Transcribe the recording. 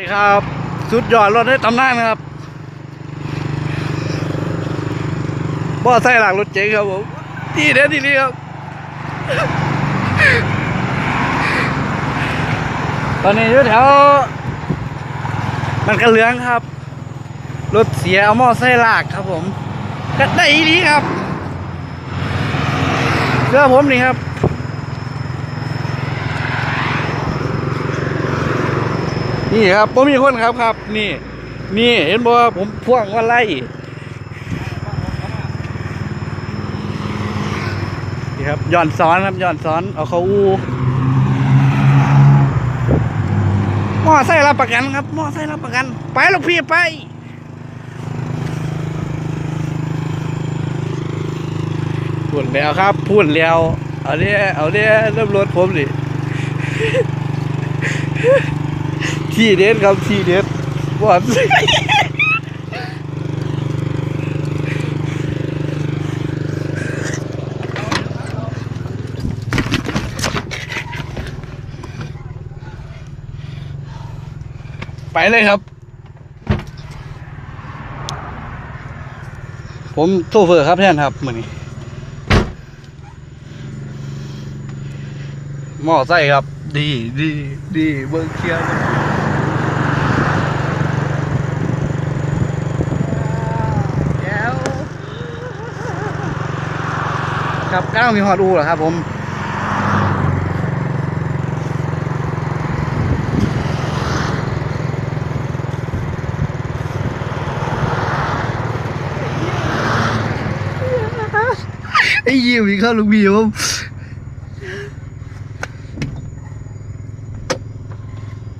นี่ครับสุดยอดรถในตำนานะครับบ่อไส้หลังรถเจ๋งครับผมที่เด็ดที่นี่ครับ ตอนนี้อยู่แถวมันกระเลืองครับ รถเสียเอาหม้อไส้ลากครับผมก็ได้อีนี้ครับเสื้อผมนี่ครับ นี่ครับผมมีคนครับครับ นี่ นี่เห็นบ่ว่าผมพ่วงว่าไล่นี่ครับย้อนซ้อนครับย้อนซ้อนเอาเขาอูหม้อไส้รับประกันครับหม้อไส้รับประกัน ไปลูกพี่ไปพูดแล้วครับ พูดแล้วเอาเนี้ยเอาเนี้ยเริ่มรถผมดิ ทีเด็ดครับทีเด็ดบอดไปเลยครับ ผมโซเฟอร์ครับแท่นครับเหมือนี้หม้อไส้ครับ ดีดีดีเบิร์เคียร์แก้ว ครับก้าวมีฮอดอูเหรอครับผมไอ้ยิวอีกครับลูกพี่ผม